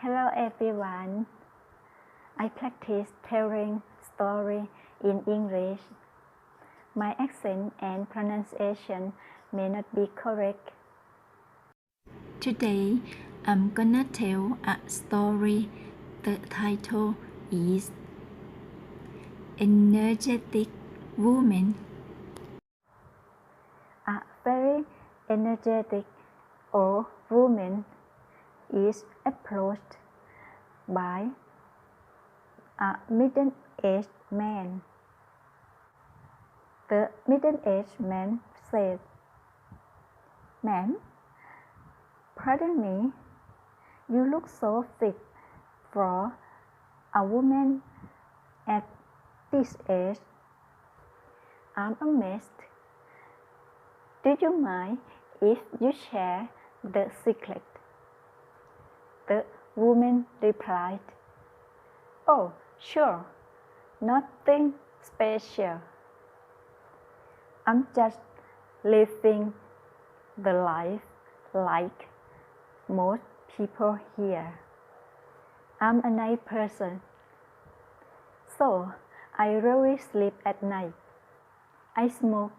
Hello everyone. I practice telling story in English. My accent and pronunciation may not be correct. Today, I'm gonna tell a story. The title is Energetic Woman. A very energetic old woman is approached by a middle-aged man. The middle-aged man said, Ma'am, pardon me, you look so fit for a woman at this age. I'm amazed. Do you mind if you share the secret? The woman replied, Oh, sure, nothing special. I'm just living the life like most people here. I'm a night person, so I rarely sleep at night. I smoke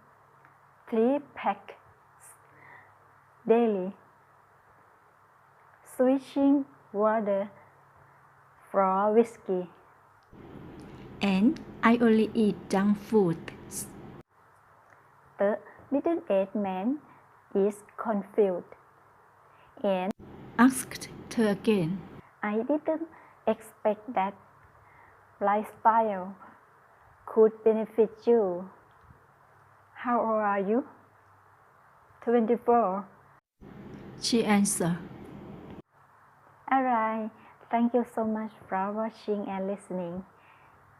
three packs daily, switching water for whiskey. And I only eat junk food. The middle-aged man is confused, and Asked her again. I didn't expect that lifestyle could benefit you. How old are you? 24. She answered. Alright, thank you so much for watching and listening.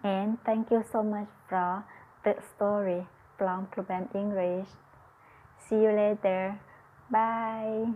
And thank you so much for the story from Program English. See you later. Bye.